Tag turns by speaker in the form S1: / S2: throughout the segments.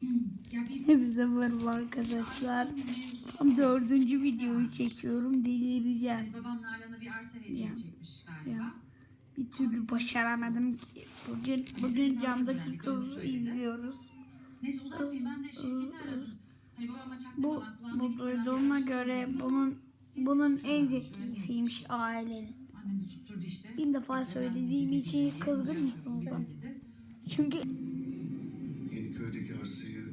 S1: Hepinize merhaba arkadaşlar. Tam dördüncü videoyu çekiyorum. Delireceğim.
S2: Babam Nalan'a bir arsa hediye çekmiş galiba.
S1: Ya. Bir türlü başaramadım ki. Bugün bugün camdaki kızı izliyoruz.
S2: Neyse uzatmayayım ben de şirketi aradım. Hani babama
S1: Bu
S2: kulağına
S1: bu
S2: gitmeden
S1: duyduğuma göre bunun bunun en zekisiymiş ailenin. Bin defa söylediğim için kızgın mısınız. Çünkü
S3: Yeniköy'deki arsayı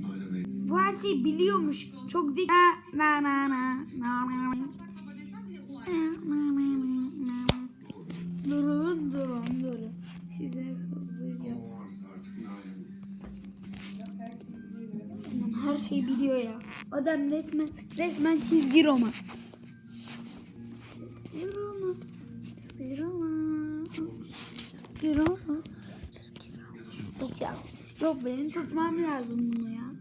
S3: Nalan'a
S1: bu her şeyi biliyormuş. Çok dik. Na na na na na na. Durun durun durun. Size hızlıca.
S3: o arsa artık Nalan'ın.
S1: Her şeyi biliyor ya. Adam resmen resmen çizgi roman. Roman. Çizgi roman. Çizgi roman. Yok benim tutmam lazım bunu ya.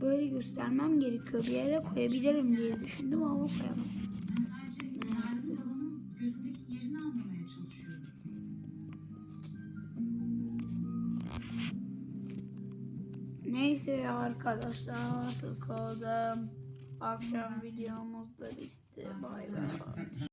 S1: Böyle göstermem gerekiyor. Bir yere koyabilirim diye düşündüm ama koyamam. Neyse arkadaşlar sıkıldım. Akşam videomuz da bitti. Bay bay.